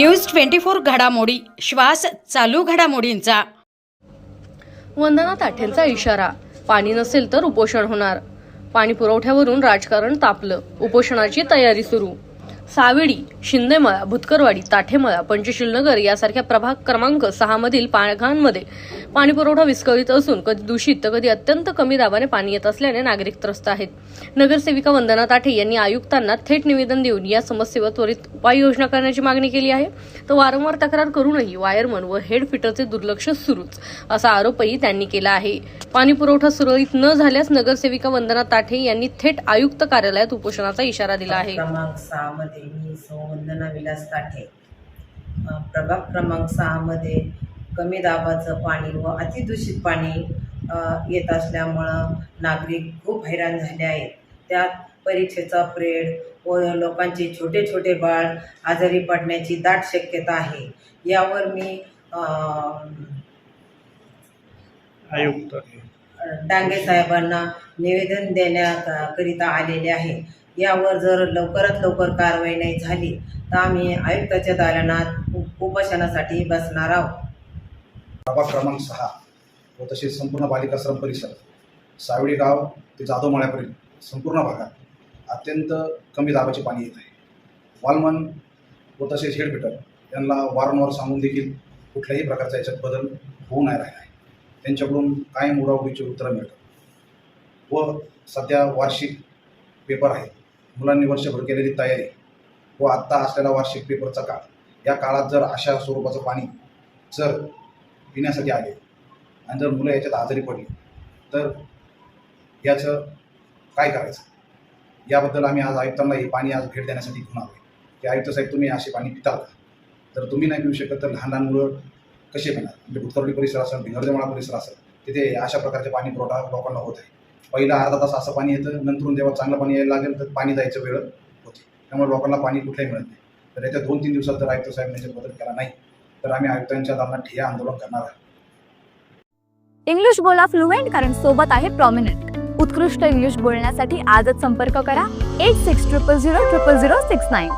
News twenty four घडामोडी श्वास चालू घडामोडींचा. वंदना ताठेंचा इशारा. पाणी नसेल तर उपोषण होणार. पाणी पुरवठ्यावरून राजकारण तापलं. उपोषणाची तयारी सुरू. सावेडी शिंदेमळा भुतकरवाडी ताठेमळा पंचशील नगर यासारख्या प्रभाग क्रमांक सहा मधील भागांमध्ये पाणी पुरवठा विस्कळीत असून कधी दूषित तर कधी अत्यंत कमी दाबाने पाणी येत असल्याने नागरिक त्रस्त आहेत. नगरसेविका वंदना ताठे यांनी आयुक्तांना थेट निवेदन देऊन या समस्येवर त्वरित उपाययोजना करण्याची मागणी केली आहे. तर वारंवार तक्रार करूनही वायरमन व हेड फिटरचे दुर्लक्ष सुरूच असा आरोपही त्यांनी केला आहे. पाणी पुरवठा सुरळीत न झाल्यास नगरसेविका वंदना ताठे यांनी थेट आयुक्त कार्यालयात उपोषणाचा इशारा दिला आहे. मध्ये मी सौवंदना विलास अ, प्रभाग क्रमांक सहामध्ये कमी दाबाचं पाणी व अतिदूषित पाणी येत असल्यामुळं नागरिक खूप हैराण झाले आहेत. त्यात परीक्षेचा प्रेड व लोकांचे छोटे छोटे बाळ आजारी पडण्याची दाट शक्यता आहे. यावर मी डांगे साहेबांना निवेदन देण्याकरिता आलेले आहे. यावर जर लवकरात लवकर कारवाई नाही झाली तर आम्ही आयुक्ताच्या दालनात उप- उपोषणासाठी बसणार आहोत. प्रभाग क्रमांक सहा व तसेच संपूर्ण बालिकाश्रम परिसर सावळी गाव ते जाधवमाळ्यापर्यंत संपूर्ण भागात अत्यंत कमी दाबाचे पाणी येत आहे. वालमन व तसेच हेडफिटर यांना वारंवार सांगून देखील कुठल्याही प्रकारचा याच्यात बदल होऊ नाही राहिला आहे. त्यांच्याकडून कायम उडावडीची उत्तरं मिळतात व सध्या वार्षिक पेपर आहे. मुलांनी वर्षभर केलेली तयारी व आत्ता असलेला वार्षिक पेपरचा काळ. या काळात जर अशा स्वरूपाचं पाणी जर पिण्यासाठी आले आणि जर मुलं याच्यात आजारी पडली तर याचं काय करायचं? याबद्दल आम्ही आज आयुक्तांना हे पाणी आज भेट देण्यासाठी घेऊन आलो की आयुक्त साहेब तुम्ही असे पाणी पिताल का? तर तुम्ही नाही पिऊ शकत तर लहान लहान मुलं कसे पिणार? म्हणजे भुतकर्डी परिसर असेल भिंगरदेमाळा परिसर असेल तिथे अशा प्रकारचे पाणी पुरवठा लोकांना होत आहे. पहिला अर्धा तास असं पाणी येतं नंतरून जेव्हा चांगलं पाणी यायला लागेल तर पाणी जायचं वेळ होते. त्यामुळे लोकांना पाणी कुठलंही मिळत नाही. तर याच्या दोन तीन दिवसात जर आयुक्त साहेब याच्यात बदल केला नाही. तर आम्ही आयुक्तांच्या दालनात ठिय्या आंदोलन करणार आहे. इंग्लिश बोला फ्लुएंट कारण सोबत आहे प्रॉमिनंट उत्कृष्ट इंग्लिश बोलण्यासाठी आजच संपर्क करा. Eight six triple zero triple zero six nine